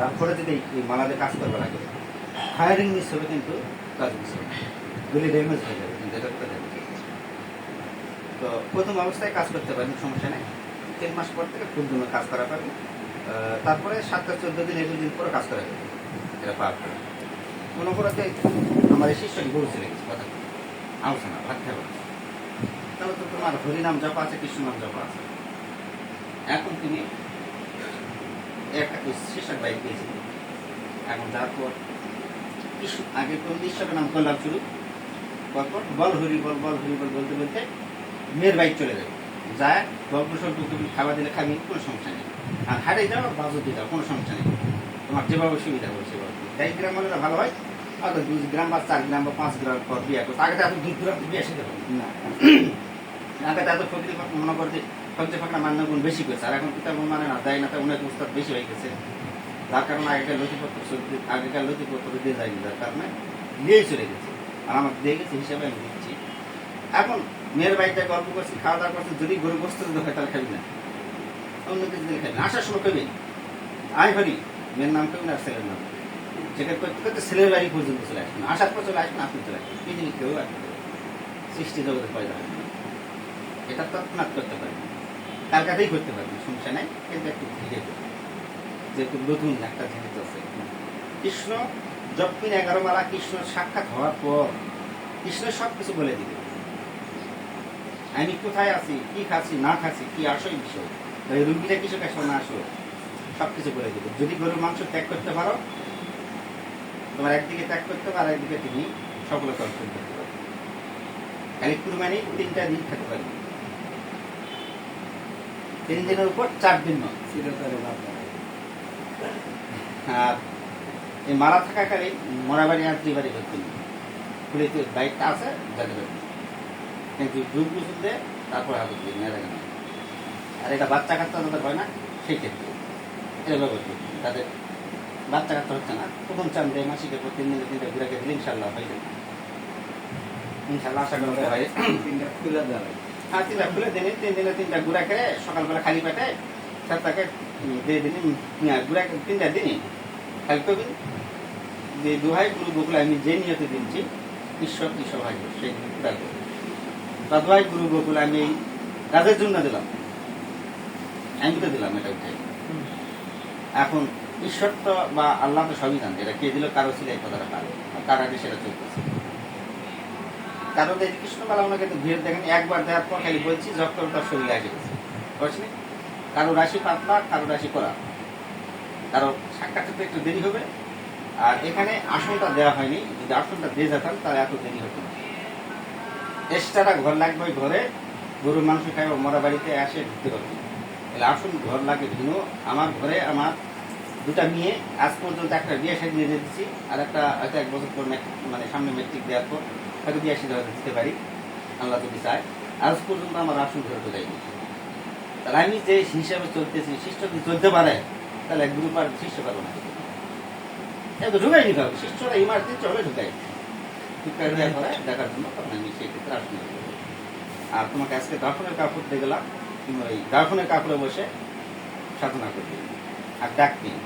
তারপরে যদি এই- মালাতে কাজ করবে লাগে ফায়ারিং মিস হবে কিন্তু কাজ মিস হবে। গুলি ড্যামেজ হয়ে যাবে, কিন্তু এটা তো প্রথম অবস্থায় কাজ করতে পারেন, সমস্যা নেই। তিন মাস পর থেকে ফুল জন্য কাজ করা পারবে তারপরে সাতটা চোদ্দ দিন, একুশ দিন পরে কাজ করা যাবে। এটা পাওয়ার পরে। মনে করো যে আমার এই শিষ্যটি গরু চলে গেছে কথা আলোচনা ভাত খাব। তাহলে তো তোমার হরিনাম জপা আছে কৃষ্ণ নাম জপা আছে। এখন তুমি একটা শিষ্যের বাইক দিয়েছি এখন যার পর কৃষ্ণ আগে কোন ঈশ্বরের নাম করলাম শুরু তারপর বল, হরি বল বল, হরি বল বলতে বলতে মেয়ের বাইক চলে যাবে। যায় গল্প সল্প তুমি খাবার দিলে খাবি, কোনো সমস্যা নেই। আর হাটে যাও বাজু দিয়ে যাও, কোনো সমস্যা নেই। তোমার যেভাবে সুবিধা সেভাবে এক গ্রাম হলে ভালো হয়? হয়তো দুই গ্রাম বা চার গ্রাম বা পাঁচ গ্রাম পর বিয়ে করতো আগে তো এত দুই গ্রাম বিয়ে পারবে না। আগে তো এত ফকির মনে করতে ফকরে ফাঁকরা মান্য গুণ বেশি করেছে। আর এখন কিতাব মানে না, দেয় না তো অনেক উস্তাদ বেশি হয়ে গেছে। যার কারণে আগেকার সত্যি- আগেকার নথিপত্র দিয়ে যায়নি, যার কারণে নিয়েই চলে গেছে। আর আমার দিয়ে গেছে হিসাবে আমি দিচ্ছি। এখন মেয়ের বাড়িতে গল্প করছি, খাওয়া দাওয়া করছি, যদি গরু গোস্ত যদি হয় তাহলে খাবি না। অন্য কিছু দিলে খাবি না। আসার সময় খাবি আয় হরি মেয়ের নাম খাবি না, আর ছেলের নাম যেটা করতে করতে ছেলের বাড়ি পর্যন্ত চলে আসবেন আসার পর চলে আসবেন আপনি চলে আসবেন। পৃথিবী কেউ আসবে না। সৃষ্টি জগতে পয়দা না। এটা তৎক্ষণাৎ করতে পারবেন তার কাছেই করতে পারবেন সমস্যা নাই। কিন্তু একটু ধীরে। যেহেতু নতুন একটা জিনিস আছে। কৃষ্ণ যৎকিন এগারো মালা কৃষ্ণ সাক্ষাৎ হওয়ার পর কৃষ্ণ সব কিছু বলে দিবে। আমি কোথায় আছি, কি খাচ্ছি, না খাচ্ছি, কি আসই বিষয়? রুগীরা কিছু কাছে না আসো সব কিছু বলে দিবে। যদি গরুর মাংস ত্যাগ করতে পারো, তোমার একদিকে ত্যাগ করতে পারো একদিকে তুমি সফলতা অর্জন করতে পারো। খালি কুরবানি তিনটা দিন খেতে পারবে। তিন দিনের উপর চার দিন নয়। চিরতরে আর এই মারা থাকাকালীন মরাবাড়ি আর দুই বাড়ি ভর্তি খুলিতে বাইকটা আছে যেতে কিন্তু দুধ বুঝুন দিয়ে তারপর হাতে দিয়ে আর এটা বাচ্চা কাচ্চা যাদের হয় না সেই ক্ষেত্রে এটা ব্যবহার তাদের বাচ্চা কাচ্চা হচ্ছে না। প্রথম চান দেয় মাসিকের পর তিন দিনে তিনটা ঘুরাকে দিলে ইনশাল্লাহ হয়ে যাবে। ইনশাল্লাহ আশা করা হয় তিনটা খুলে দেওয়া হ্যাঁ তিনটা খুলে দিনে, তিন দিনে তিনটা গুড়া খেয়ে সকালবেলা খালি পেটে সাতটাকে দিয়ে দিনে গুড়া তিনটা দিনই খালি কবি যে দোহাই গুরু গোকুল আমি যে নিয়তে দিচ্ছি ঈশ্বর ঈশ্বর ভাই সেই দোহাই গুরু গোকুল আমি কাজের জন্য দিলাম। আমি তো দিলাম এটা উঠে। এখন ঈশ্বর তো বা আল্লাহ তো সবই জানতে এটা কে দিল, কারও ছিল এই কথাটা কারও, আর কার আগে সেটা চলতেছে? কারণ এই কৃষ্ণকালা ওনাকে তো ভিড় দেখেন, একবার দেওয়ার পর খালি বলছি করে তার শরীরে এসে গেছে কারও রাশি পাতলা, কারও রাশি করা। কারও সাক্ষাৎ হতে একটু দেরি হবে। আর এখানে আসনটা দেওয়া হয়নি। যদি আসনটা দিয়ে যেতাম, তাহলে এত দেরি হতো না। এক্সট্রাটা ঘর লাগবে ঘরে। গরুর মাংস খাই মরা বাড়িতে আসে ঢুকতে পারবে তাহলে আসুন, ঘর লাগে ভিন্ন। আমার ঘরে, আমার দুটা মেয়ে আজ পর্যন্ত একটা বিয়ে সাজিয়ে দিয়ে দিচ্ছি, আর একটা হয়তো এক বছর পর মানে সামনে মেট্রিক দেওয়ার পর হয়তো বিয়ে সাজিয়ে হয়তো দিতে পারি, আল্লাহ যদি চায়। আজ পর্যন্ত আমার আসন ঘরে তো যায়নি তাহলে আমি যে হিসাবে চলতেছি, শিষ্য যদি চলতে পারে, তাহলে এক গ্রুপ আর শিষ্য পারব না। এত ঢুকাই নিতে হবে, শিষ্যরা ইমার্জেন্সি চলে ঢুকাই ঢুকাই দেওয়ার পরে দেখার জন্য তখন আমি সেই ক্ষেত্রে আসন আর তোমাকে আজকে দাফনের কাপড় দিয়ে গেলাম ওই দাফনের কাপড়ে বসে সাধনা করবে। আর ডাক দিন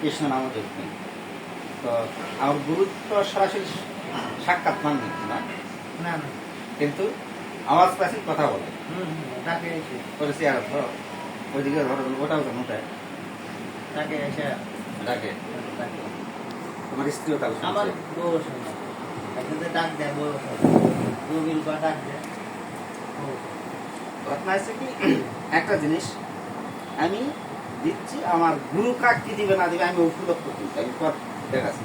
কৃষ্ণ নাম জপবেন তো আমার গুরুত্ব সরাসরি সাক্ষাৎ মাননি না। না কিন্তু আওয়াজ পাচ্ছি কথা বলে। তাকে এসে। ওই চেয়ার ধরো ওইদিকে ধরো ওটাও তো মোটায় তাকে এসে ডাকে। তোমার স্ত্রীও তাও আমার বউ ডাক দেয় বউ রবির বা ডাক দেয়। ঘটনা আছে কি? একটা জিনিস আমি দিচ্ছি, আমার গুরু কাক কি দিবে না দিবে আমি উপলক্ষ করছি আমি দেখাচ্ছি।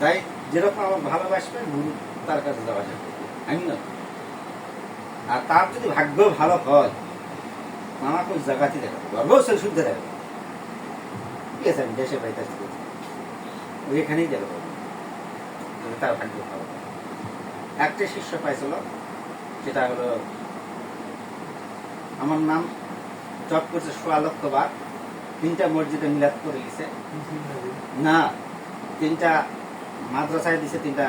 তাই যেরকম আমার ভালোবাসবে, গুরু তার কাছে যাওয়া করবে আমি না। আর তার যদি ভাগ্য ভালো হয়, আমাকে ওই জায়গাতে দেখাবো অবশ্যই শুদ্ধ দেখাবো। ঠিক আছে, আমি দেশে পাইতে আসছি ওইখানেই দেখাবো তার ভাগ্য ভালো। একটা শিষ্য পাইছিল, সেটা হলো, আমার নাম জপ করছে সোয়া লক্ষ বার। তিনটা মসজিদে মিলাদ করে দিছে। না তিনটা মাদ্রাসায় দিছে তিনটা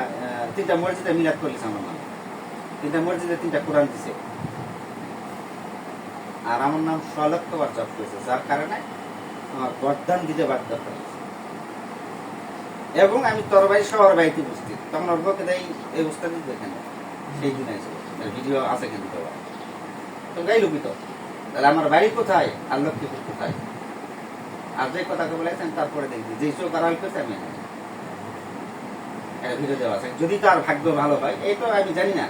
তিনটা মসজিদে মিলাদ করে দিছে আমার নাম। তিনটা মসজিদে তিনটা কোরআন দিছে। আর আমার নাম সোয়া লক্ষ বার জপ করেছে যার কারণে আমার গরদান দিতে বাধ্য করে এবং আমি তরবারি শহর বাড়িতে উপস্থিত। তখন ওর পক্ষে দেয় এই দিতে দেখেন সেই দিন আছে ভিডিও আছে কিন্তু তো গাই লুকিত তাহলে আমার বাড়ি কোথায়? আর লক্ষ্মীপুর কোথায়? আর যে কথাকে বলেছেন, তারপরে দেখবি। যে চোখ আমি জানি। ভিডিও দেওয়া আছে। যদি তার ভাগ্য ভালো হয়, এই তো আমি জানি না।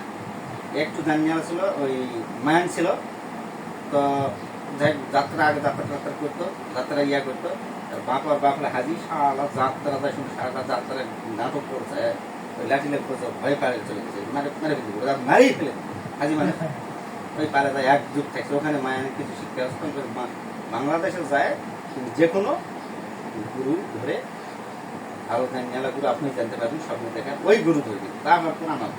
একটু জানি ছিল, ওই মায়ান ছিল। তো যাত্রা আগে যাত্রা টাত্রা করতো, যাত্রা ইয়া করতো। আর বাপ আর বাপলে হাজি সারা যাত্রা যায় শুনে সারাটা যাত্রা নাটক করছে। ওই লাঠি লেগ করছে, ভয় পারে চলে গেছে। মানে মেরে ফেলে মারিয়ে ফেলে হাজি মানে ওই পারে যায়, এক যুগ থাকছে। ওখানে মায়ানের কিছু শিক্ষা বাংলাদেশে যায়। যে কোনো গুরু ধরে আরও জানিয়ালা গুরু আপনি জানতে পারবেন, স্বপ্ন দেখা, ওই গুরু ধরে দিন তা আমার কোন আমার।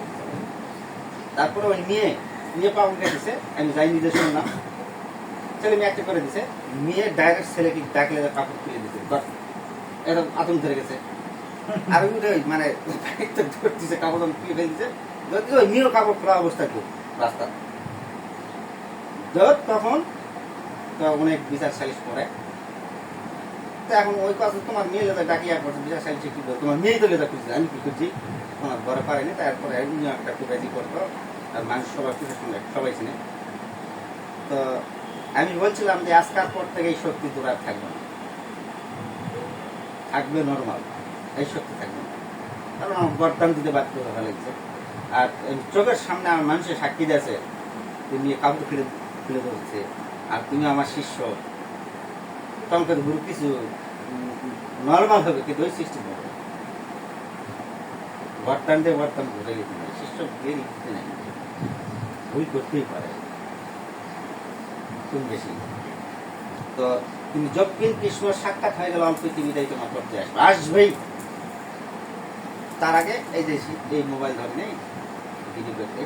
তারপরে ওই মেয়ে মেয়ে পাওয়া গেছে আমি যাই নিজে শুনলাম। ছেলে মেয়ে একটা করে দিছে। মেয়ে ডাইরেক্ট ছেলেকে ডাকলে কাপড় খুলে দিছে। বাস এরকম আতঙ্ক ধরে গেছে। আর উঠে মানে ধরতেছে কাপড় যখন খুলে ফেলে দিছে ধরতেছে ওই মেয়ের কাপড় খোলা অবস্থায় খুব রাস্তা। তখন তো অনেক বিচার সালিশ করে। এখন ওই তোমার মেয়ে লেদা ডাকিয়া তোমার মেয়ে লেদা আমি কি তোমার করতো, আর মানুষ খুশির সঙ্গে সবাই তো আমি বলছিলাম যে আজকাল পর থেকে এই শক্তি তোর আর থাকবে না। থাকবে নর্মাল এই শক্তি থাকবে না। কারণ আমার বরদান দিতে বাধ্য হওয়া লাগছে। আর চোখের সামনে আমার মানুষের সাক্ষী দিয়েছে তুমি কাপড় ফিরে ফিরে ধরছে আর তুমি আমার শিষ্য। টঙ্কের গুরু কিছু নর্মাল হবে, কিন্তু ওই সৃষ্টি করবে বর্তান দিয়ে বর্তান ঘুরে গেছে শিষ্য বেরিয়ে দিতে নাই ভুল করতেই পারে। খুব বেশি। তো তুমি যখন কৃষ্ণ সাক্ষাৎ হয়ে গেল অল্প পৃথিবীটাই তোমার করতে আসবে। আসবেই। তার আগে, এই যে, এই মোবাইল ধরে নেই ভিডিও করতে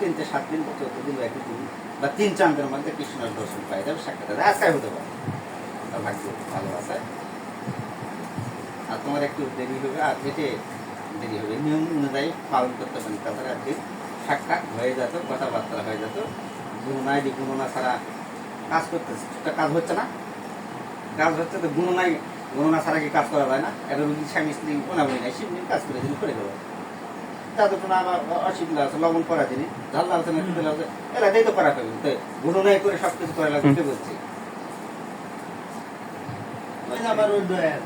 তিনটে, সাত দিন চোদ্দ দিন বা দিন বা তিন চাঁদের মধ্যে কৃষ্ণের দর্শন পাই যাবে সাক্ষাৎ হবে আজকে হতে পারে তার ভাগ্য ভালো আছে। আর তোমার একটু দেরি হবে, আর যেতে দেরি হবে। নিয়ম অনুযায়ী পালন করতে পারেন তাছাড়া আর কি। সাক্ষাৎ হয়ে যেত, কথাবার্তা হয়ে যেত। গুণনায় দি গুণনা ছাড়া কাজ করতেছে কাজ হচ্ছে না। কাজ হচ্ছে তো গুণনায় গণনা ছাড়া কি কাজ করা যায় না? এটা স্বামী স্ত্রী গোনাগুলি নাই সেমনি কাজ করে দিন করে দেবো। তাদের কোনো আবার অসুবিধা আছে লবণ করা জিনিস ঝাল না তো সব কিছু করা লাগবে কে বলছি। ওই যে আমার ওই দয়াল।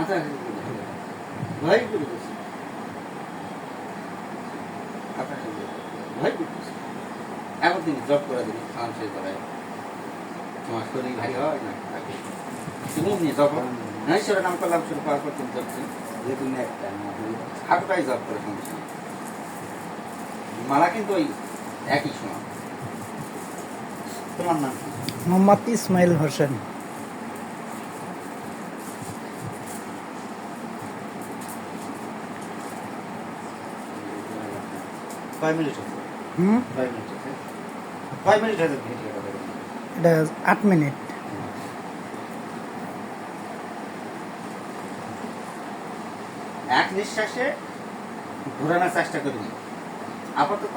আচ্ছা ভাই করে দিচ্ছি আচ্ছা ভাই করে দিচ্ছি তিনি জব করে দিন খান সেই করে তোমার শরীর ভারী হয় না? তুমি নিয়ে জব হ্যাঁ ঈশ্বরের নাম করলাম শুরু করার পর তুমি জব যে তুমি একটা হাঁটুটাই জব করে সমস্যা নেই। মালা কিন্তু ওই একই সময়। তোমার নাম মোহাম্মদ ইসমাইল হোসেন। কয় মিনিট হুম? কয় মিনিট কয় মিনিট দেখুন এটা আট মিনিট। এক নিঃশ্বাসে ঘোরানোর চেষ্টা করিনি আপাতত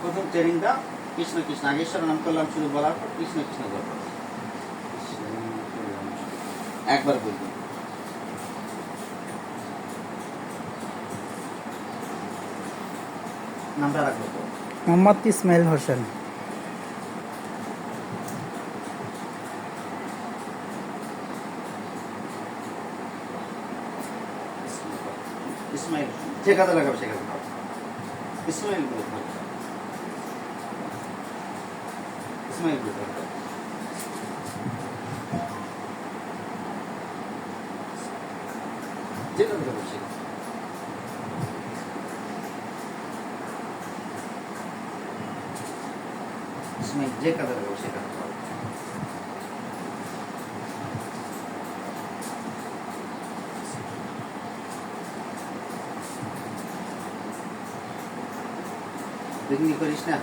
প্রথম ট্রেনিং দাও কৃষ্ণ কৃষ্ণ আগে ঈশ্বরের নাম করলাম শুরু বলার পর কৃষ্ণ কৃষ্ণ বলব একবার বলব। নামটা রাখব। মোহাম্মদ ইসমাইল হোসেন ইসমাইল যে কাজে লাগাবে সে কাজে পাবে ইসমাইল বলে থাকবে। ইসমাইল যে কাজের হোক সে কাজে। বিক্রি করিস না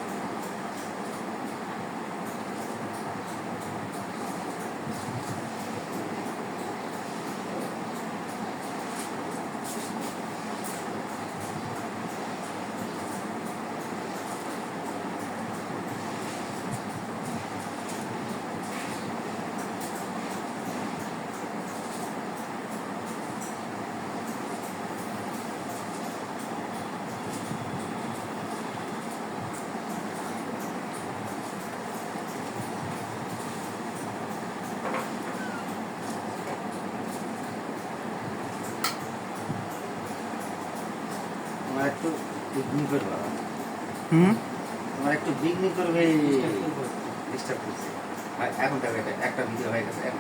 তোমার একটু বিঘ্নি করবে বাবা। হুম। আমার একটু বিঘ্নি করবে ডিস্টার্ব করছে। এখন দেখো একটা ভিডিও হয়ে গেছে এখন।